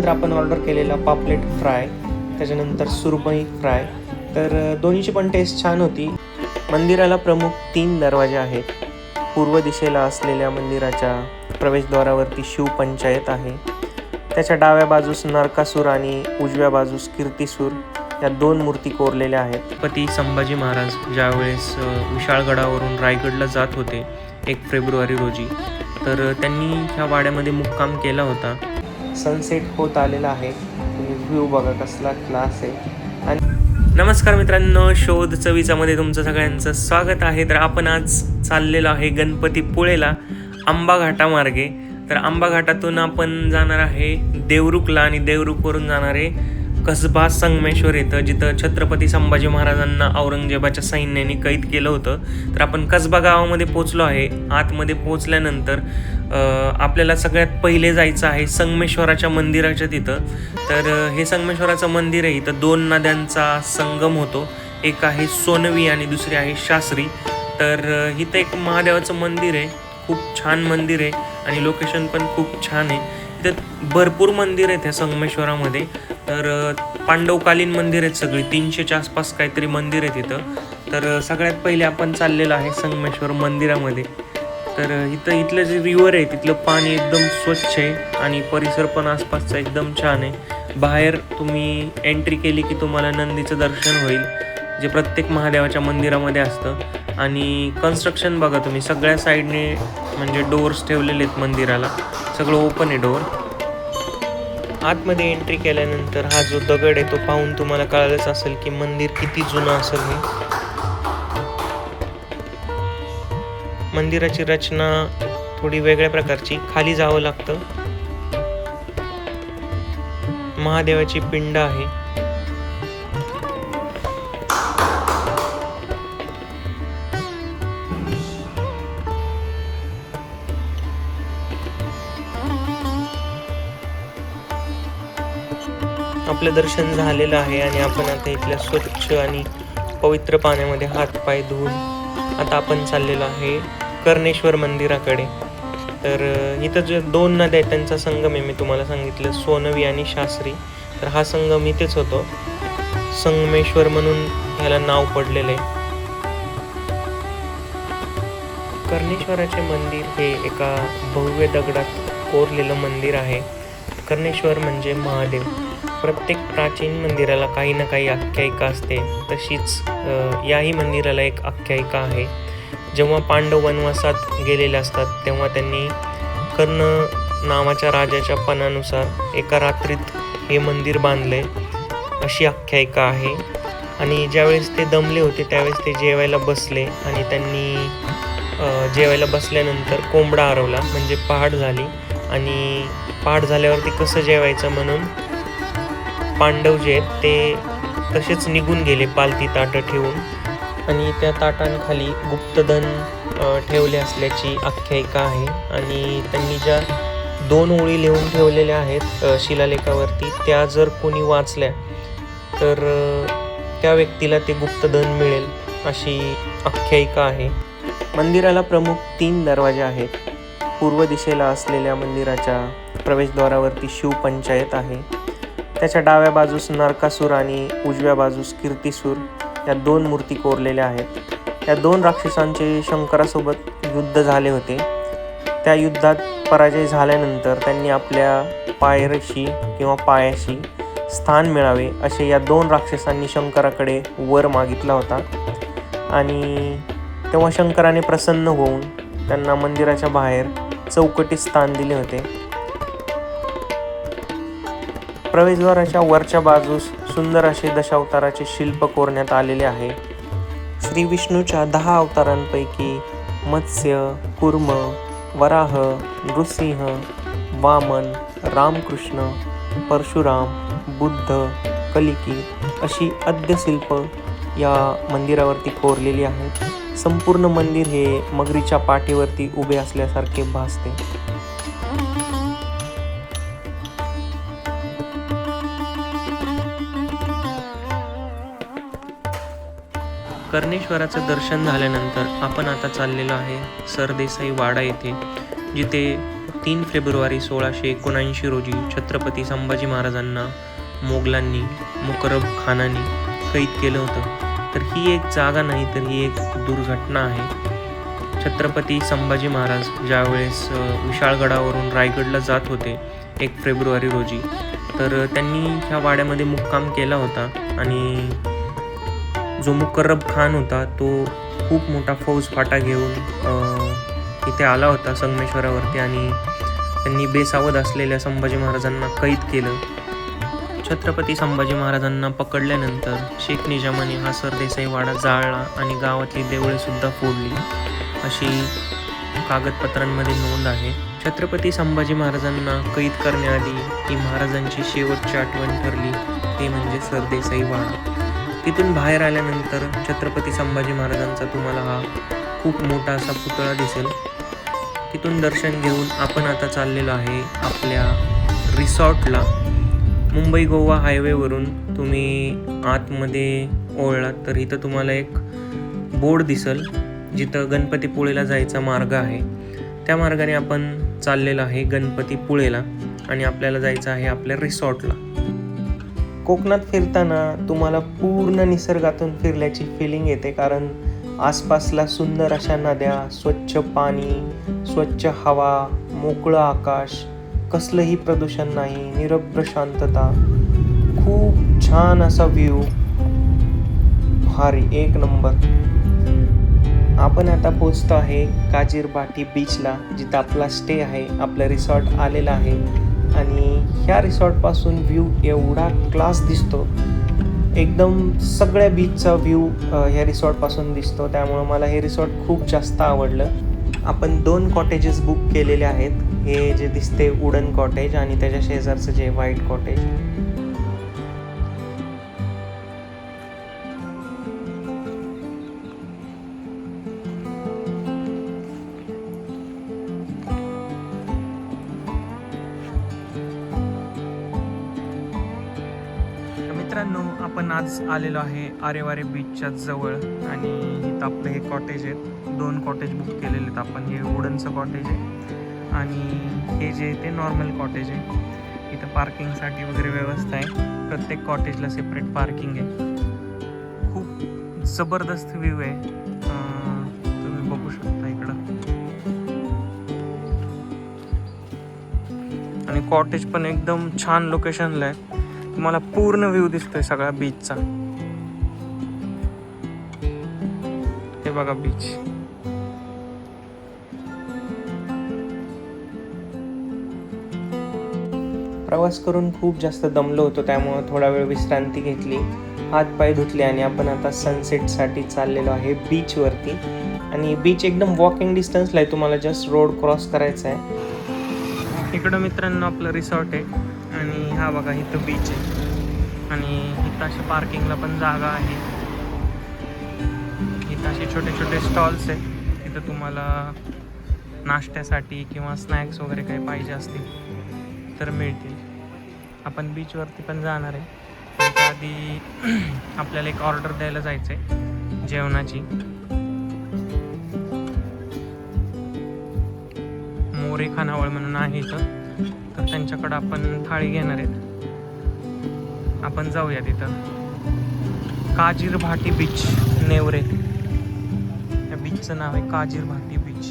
त्याच्यानंतर आपण ऑर्डर केलेला पापलेट फ्राय त्याच्यानंतर सुरमई फ्राय तर दोन्हीची पण टेस्ट छान होती. मंदिराला प्रमुख तीन दरवाजे आहेत. पूर्व दिशेला असलेल्या मंदिराच्या प्रवेशद्वारावरती शिवपंचायत आहे. त्याच्या डाव्या बाजूस नरकासूर आणि उजव्या बाजूस कीर्तिसूर या दोन मूर्ती कोरलेल्या आहेत. पती संभाजी महाराज ज्यावेळेस विशाळगडावरून रायगडला जात होते एक फेब्रुवारी रोजी. तर त्यांनी ह्या वाड्यामध्ये मुक्काम केला होता. सनसेट होत आलेला आहे. तुम्ही व्ह्यू बघा कसला क्लास आहे. आणि नमस्कार मित्रांनो शोध चवीचामध्ये तुमचं सगळ्यांचं स्वागत आहे. तर आपण आज चाललेलो आहे गणपतीपुळेला आंबा घाटामार्गे तर आंबा घाटातून आपण जाणार आहे देवरुखला आणि देवरुखवरून जाणारे कसबा संगमेश्वर येतं जिथं छत्रपती संभाजी महाराजांना औरंगजेबाच्या सैन्याने कैद केलं होतं. तर आपण कसबा गावामध्ये पोचलो आहे. आतमध्ये पोचल्यानंतर आपल्याला सगळ्यात पहिले जायचं आहे संगमेश्वराच्या मंदिराच्या तिथं. तर हे संगमेश्वराचं मंदिर आहे. इथं दोन नद्यांचा संगम होतो. एक आहे सोनवी आणि दुसरी आहे शास्त्री. तर इथं एक महादेवाचं मंदिर आहे. खूप छान मंदिर आहे आणि लोकेशन पण खूप छान आहे. इथं भरपूर मंदिर आहेत ह्या संगमेश्वरामध्ये. तर पांडवकालीन मंदिर आहेत सगळी. तीनशेच्या आसपास काहीतरी मंदिर आहेत इथं. तर सगळ्यात पहिले आपण चाललेलो आहे संगमेश्वर मंदिरामध्ये. तर इथं इथलं जे रिवर आहे तिथलं पाणी एकदम स्वच्छ आहे आणि परिसर पण आसपासचा एकदम छान आहे. बाहेर तुम्ही एंट्री केली की तुम्हाला नंदीचं दर्शन होईल. जे प्रत्येक महादेवाच्या मंदिरामध्ये असतं. आणि कन्स्ट्रक्शन बघा तुम्ही सगळ्या साईडने म्हणजे डोअर्स ठेवलेले आहेत मंदिराला. सगळं ओपन आहे डोअर आतमध्ये एंट्री केल्यानंतर हा जो दगड आहे तो पाहून तुम्हाला कळालंच असेल की मंदिर किती जुनं असेल हे. मंदिराची रचना थोडी वेगळ्या प्रकारची खाली जावं लागतं. महादेवाची पिंड आहे. आपलं दर्शन झालेलं आहे आणि आपण आता इथल्या स्वच्छ आणि पवित्र पाण्यामध्ये हात पाय धुवून आता आपण चाललेलो आहे कर्णेश्वर मंदिराकडे. तर इथं जे दोन नद्या आहेत त्यांचा संगम आहे मी तुम्हाला सांगितलं सोनवी आणि शास्त्री. तर हा संगम इथेच होतो. संगमेश्वर म्हणून ह्याला नाव पडलेलं आहे. कर्णेश्वराचे मंदिर हे एका भव्य दगडात कोरलेलं मंदिर आहे. कर्णेश्वर म्हणजे महादेव. प्रत्येक प्राचीन मंदिराला काही ना काही आख्यायिका असते. तशीच याही मंदिराला एक आख्यायिका आहे. जेव्हा पांडव वनवासात गेलेले असतात तेव्हा त्यांनी कर्ण नावाच्या राजाच्या पणानुसार एका रात्रीत हे मंदिर बांधले अशी आख्यायिका आहे. आणि ज्यावेळेस ते दमले होते त्यावेळेस ते जेवायला बसले आणि त्यांनी जेवायला बसल्यानंतर कोंबडा हरवला. म्हणजे पहाट झाली. आणि पहाट झाल्यावरती कसं जेवायचं म्हणून पांडव जे आहेत ते तसेच निघून गेले पालती ताटं ठेवून. आणि त्या ताटांखाली गुप्तधन ठेवले असल्याची आख्यायिका आहे. आणि त्यांनी ज्या दोन ओळी लिहून ठेवलेल्या आहेत शिलालेखावरती त्या जर कोणी वाचल्या तर त्या व्यक्तीला ते गुप्तधन मिळेल अशी आख्यायिका आहे. मंदिराला प्रमुख तीन दरवाजे आहेत. पूर्व दिशेला असलेल्या मंदिराच्या प्रवेशद्वारावरती शिवपंचायत आहे. त्याच्या डाव्या बाजूस नरकासूर आणि उजव्या बाजूस कीर्तिसूर या दोन मूर्ती कोरलेल्या आहेत. या दोन राक्षसांचे शंकरासोबत युद्ध झाले होते. त्या युद्धात पराजय झाल्यानंतर त्यांनी आपल्या पायरशी किंवा पायाशी स्थान मिळावे असे या दोन राक्षसांनी शंकराकडे वर मागितला होता. आणि तेव्हा शंकराने प्रसन्न होऊन त्यांना मंदिराच्या बाहेर चौकटीत स्थान दिले होते. प्रवेशद्वाराच्या वरच्या बाजूस सुंदर असे दशावताराचे शिल्प कोरण्यात आलेले आहे. श्री विष्णूच्या दहा अवतारांपैकी मत्स्य कुर्म वराह नृसिंह वामन रामकृष्ण परशुराम बुद्ध कलिकी अशी अद्यशिल्प या मंदिरावरती कोरलेली आहेत संपूर्ण मंदिर हे मगरीच्या पाठीवरती उभे असल्यासारखे भासते. कर्णेश्वराचं दर्शन झाल्यानंतर आपण आता चाललेलो आहे सरदेसाई वाडा येथे जिथे तीन फेब्रुवारी सोळाशे एकोणऐंशी रोजी छत्रपती संभाजी महाराजांना मोगलांनी मुकरब खानाने कैद केलं होतं. तर ही एक जागा नाही तर ही एक दुर्घटना आहे. छत्रपती संभाजी महाराज ज्यावेळेस विशाळगडावरून रायगडला जात होते एक फेब्रुवारी रोजी तर त्यांनी ह्या वाड्यामध्ये मुक्काम केला होता आणि जो मुकर्रब खान होता तो खूप मोठा फौज फाटा घेऊन इथे आला होता संगमेश्वरावरती आणि त्यांनी बेसावध असलेल्या संभाजी महाराजांना कैद केलं. छत्रपती संभाजी महाराजांना पकडल्यानंतर शेख निजामाने हा सरदेसाई वाडा जाळला आणि गावातली देवळेसुद्धा फोडली. अशी कागदपत्रांमध्ये नोंद आहे. छत्रपती संभाजी महाराजांना कैद करण्याआधी ही महाराजांची शेवटची आठवण ठरली ती म्हणजे सरदेसाई वाडा तिथून बाहेर आल्यानंतर छत्रपती संभाजी महाराजांचा तुम्हाला हा खूप मोठा असा पुतळा दिसेल. तिथून दर्शन घेऊन आपण आता चाललेलो आहे आपल्या रिसॉर्टला. मुंबई गोवा हायवेवरून तुम्ही आतमध्ये ओळलात तर इथं तुम्हाला एक बोर्ड दिसल जिथं गणपतीपुळेला जायचा मार्ग आहे. त्या मार्गाने आपण चाललेलो आहे गणपतीपुळेला आणि आपल्याला जायचं आहे आपल्या रिसॉर्टला. कोकणात फिरताना तुम्हाला पूर्ण निसर्गातून फिरल्याची फिलिंग येते. कारण आसपासला सुंदर अशा नद्या स्वच्छ पाणी स्वच्छ हवा मोकळं आकाश कसलंही प्रदूषण नाही निरभ्र शांतता खूप छान असा व्ह्यू भारी एक नंबर. आपण आता पोचतो आहे काजीरबाटी बीचला जिथं आपला स्टे आहे आपलं रिसॉर्ट आलेलं आहे. आणि ह्या रिसॉर्टपासून व्ह्यू एवढा क्लास दिसतो. एकदम सगळ्या बीचचा व्ह्यू ह्या रिसॉर्टपासून दिसतो. त्यामुळं मला हे रिसॉर्ट खूप जास्त आवडलं. आपण दोन कॉटेजेस बुक केलेले आहेत. हे जे दिसते वुडन कॉटेज आणि त्याच्या शेजारचं जे व्हाईट कॉटेज आपण आज आलेलो आहे आरेवारे बीचच्या जवळ. आणि इथं आपलं हे कॉटेज आहेत. दोन कॉटेज बुक केलेले आहेत आपण. हे वुडनचं कॉटेज आहे. आणि हे जे ते नॉर्मल कॉटेज आहे. इथं पार्किंगसाठी वगैरे व्यवस्था आहे. प्रत्येक कॉटेजला सेपरेट पार्किंग आहे. खूप जबरदस्त व्ह्यू आहे. तुम्ही बघू शकता इकडं. आणि कॉटेज पण एकदम छान लोकेशनला आहे. तुम्हाला पूर्ण व्ह्यू दिसतोय सगळा बीचचा हे बघा बीच प्रवास करून खूप जास्त दमलो होतो त्यामुळं थोडा वेळ विश्रांती घेतली. हात पाय धुतले आणि आपण आता सनसेटसाठी चाललेलो आहे बीचवरती आणि बीच एकदम वॉकिंग डिस्टन्सला आहे तुम्हाला जस्ट रोड क्रॉस करायचा आहे. इकडं मित्रांनो आपलं रिसॉर्ट आहे. आणि हा बघा इथं बीच आहे. आणि इथं अशी पार्किंगला पण जागा आहे. इथं असे छोटे छोटे स्टॉल्स आहेत. तिथं तुम्हाला नाश्त्यासाठी किंवा स्नॅक्स वगैरे काही पाहिजे असतील तर मिळतील. आपण बीचवरती पण जाणार आहे. पण त्याआधी आपल्याला एक ऑर्डर द्यायला जायचं आहे जेवणाची. मोरे खानावळ म्हणून आहे इथं. तर त्यांच्याकडं आपण थाळी घेणार आहेत. आपण जाऊया तिथं. काजीर भाटी बीच नेवरे. या बीचचं नाव आहे काजीर भाटी बीच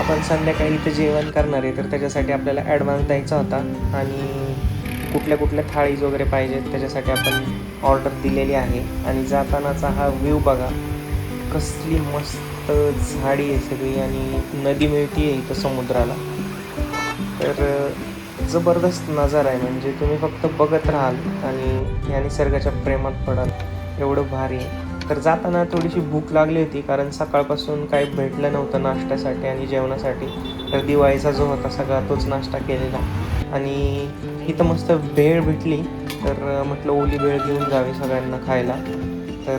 आपण संध्याकाळी इथं जेवण करणार आहे तर त्याच्यासाठी आपल्याला ॲडव्हान्स द्यायचा होता. आणि कुठल्या कुठल्या थाळीज वगैरे पाहिजेत त्याच्यासाठी आपण ऑर्डर दिलेली आहे. आणि जातानाचा हा व्ह्यू बघा. कसली मस्त झाडी आहे सगळी आणि नदी मिळती आहे इथं समुद्राला. तर जबरदस्त नजारा आहे. म्हणजे तुम्ही फक्त बघत राहाल आणि या निसर्गाच्या प्रेमात पडाल. एवढं भारी आहे. तर जाताना थोडीशी भूक लागली होती कारण सकाळपासून काही भेटलं नव्हतं नाश्त्यासाठी आणि जेवणासाठी. तर दिवाळीचा जो होता सगळा तोच नाश्ता केलेला. आणि इथं मस्त भेळ भेटली. तर म्हटलं ओली भेळ घेऊन जावी सगळ्यांना खायला. तर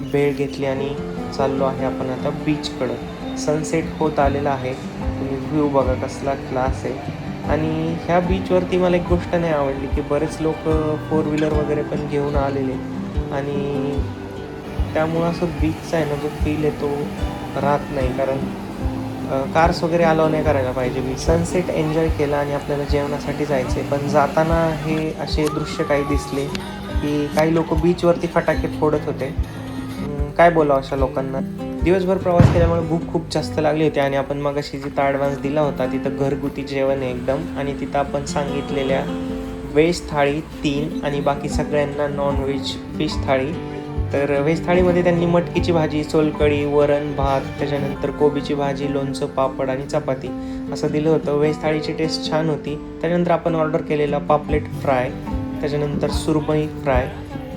भेळ घेतली आणि चाललो आहे आपण आता बीचकडं सनसेट होत आलेला आहे. तुम्ही व्ह्यू बघा कसला क्लास आहे. आणि ह्या बीचवरती मला एक गोष्ट नाही आवडली की बरेच लोक फोर व्हीलर वगैरे पण घेऊन आलेले. आणि त्यामुळं असं बीचचा आहे ना जो फील आहे तो राहत नाही. कारण कार्स वगैरे अलाव नाही करायला पाहिजे. मी सनसेट एन्जॉय केला आणि आपल्याला जेवणासाठी जायचे पण जाताना हे असे दृश्य काही दिसले की काही लोक बीचवरती फटाके फोडत होते. काय बोलावं अशा लोकांना? दिवसभर प्रवास केल्यामुळे भूक खूप जास्त लागली होती आणि आपण मग अशी जिथं ॲडव्हान्स दिला होता तिथं घरगुती जेवण आहे एकदम. आणि तिथं आपण सांगितलेल्या व्हेज थाळी तीन आणि बाकी सगळ्यांना नॉनव्हेज फिश थाळी. तर व्हेज थाळीमध्ये त्यांनी मटकीची भाजी सोलकढी वरण भात त्याच्यानंतर कोबीची भाजी लोणचं पापड आणि चपाती असं दिलं होतं. व्हेज थाळीची टेस्ट छान होती. त्याच्यानंतर आपण ऑर्डर केलेला पापलेट फ्राय त्याच्यानंतर सुरमई फ्राय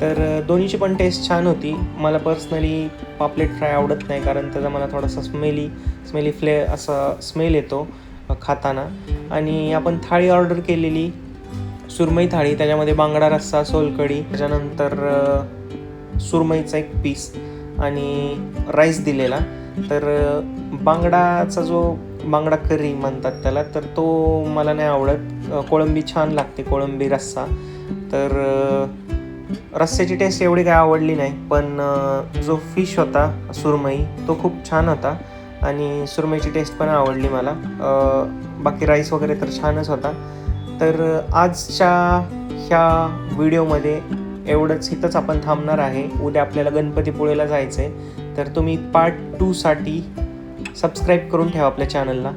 तर दोन्हीची पण टेस्ट छान होती. मला पर्सनली पापलेट फ्राय आवडत नाही कारण त्याचा मला थोडासा स्मेली स्मेली फ्ले असा स्मेल येतो खाताना. आणि आपण थाळी ऑर्डर केलेली सुरमई थाळी. त्याच्यामध्ये बांगडा रस्सा सोलकढी. त्याच्यानंतर सुरमईचा एक पीस आणि राईस दिलेला. तर बांगडाचा जो बांगडा करी म्हणतात त्याला तर तो मला नाही आवडत. कोळंबी छान लागते कोळंबी रस्सा. तर रस्स्याची टेस्ट एवढी काय आवडली नाही पण जो फिश होता सुरमई तो खूप छान होता आणि सुरमईची टेस्ट पण आवडली मला. बाकी राईस वगैरे तर छानच होता. तर आजच्या ह्या व्हिडिओमध्ये एवढंच इथंच आपण थांबणार आहे. उद्या आपल्याला गणपतीपुळेला जायचं आहे तर तुम्ही पार्ट टूसाठी सबस्क्राईब करून ठेवा आपल्या चॅनलला